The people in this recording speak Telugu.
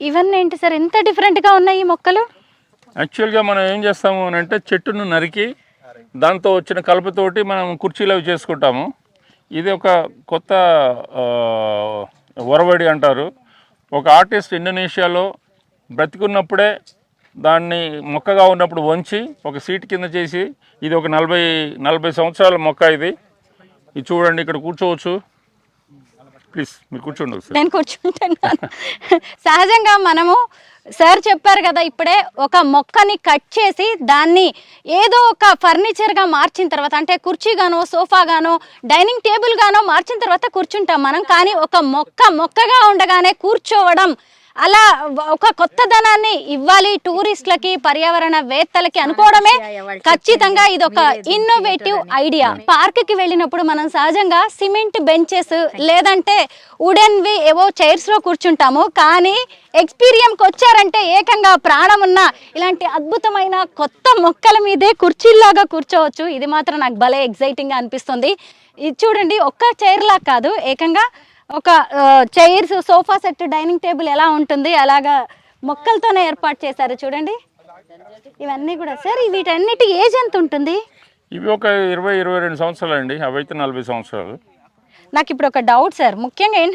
ఇవన్నీ ఏంటి సార్? ఎంత డిఫరెంట్గా ఉన్నాయి ఈ మొక్కలు? యాక్చువల్గా మనం ఏం చేస్తాము అని అంటే చెట్టును నరికి దాంతో వచ్చిన కలపతోటి మనం కుర్చీలు అవి చేసుకుంటాము. ఇది ఒక కొత్త ఒరవడి అంటారు. ఒక ఆర్టిస్ట్ ఇండోనేషియాలో బ్రతికున్నప్పుడే దాన్ని మొక్కగా ఉన్నప్పుడు వంచి ఒక సీట్ కింద చేసి ఇది ఒక నలభై నలభై సంవత్సరాల మొక్క ఇది. ఇది చూడండి ఇక్కడ కూర్చోవచ్చు. ప్లీజ్ మీరు కూర్చోండి నేను కూర్చుంటున్నాను సహజంగా మనము సార్ చెప్పారు కదా ఇప్పుడే ఒక మొక్కని కట్ చేసి దాన్ని ఏదో ఒక ఫర్నిచర్గా మార్చిన తర్వాత అంటే కుర్చీగానో సోఫాగానో డైనింగ్ టేబుల్గానో మార్చిన తర్వాత కూర్చుంటాం మనం. కానీ ఒక మొక్క మొక్కగా ఉండగానే కూర్చోవడం అలా ఒక కొత్తదనాన్ని ఇవ్వాలి టూరిస్టులకి పర్యావరణ వేత్తలకి అనుకోవడమే ఖచ్చితంగా ఇది ఒక ఇన్నోవేటివ్ ఐడియా పార్క్కి వెళ్ళినప్పుడు మనం సహజంగా సిమెంట్ బెంచెస్ లేదంటే వుడెన్ వి ఏవో చైర్స్లో కూర్చుంటాము. కానీ ఎక్స్పీరియంకి వచ్చారంటే ఏకంగా ప్రాణం ఉన్న ఇలాంటి అద్భుతమైన కొత్త మొక్కల మీదే కుర్చీల్లాగా కూర్చోవచ్చు. ఇది మాత్రం నాకు భలే ఎగ్జైటింగ్గా అనిపిస్తుంది. ఇది చూడండి ఒక్క చైర్ లా కాదు. ఏకంగా ఒక chairs sofa set dining table ఎలా ఉంటుంది అలాగా మొక్కలతోనే ఏర్పాటు చేశారు చూడండి. ఇవన్నీ కూడా. సార్ వీటన్నిటి ఏజ్ ఎంత ఉంటుంది? ఇవి ఒక ఇరవై ఇరవై రెండు సంవత్సరాలు అండి అవైతే నలభై సంవత్సరాలు. నాకు ఇప్పుడు ఒక డౌట్ సార్. ముఖ్యంగా ఏంటంటే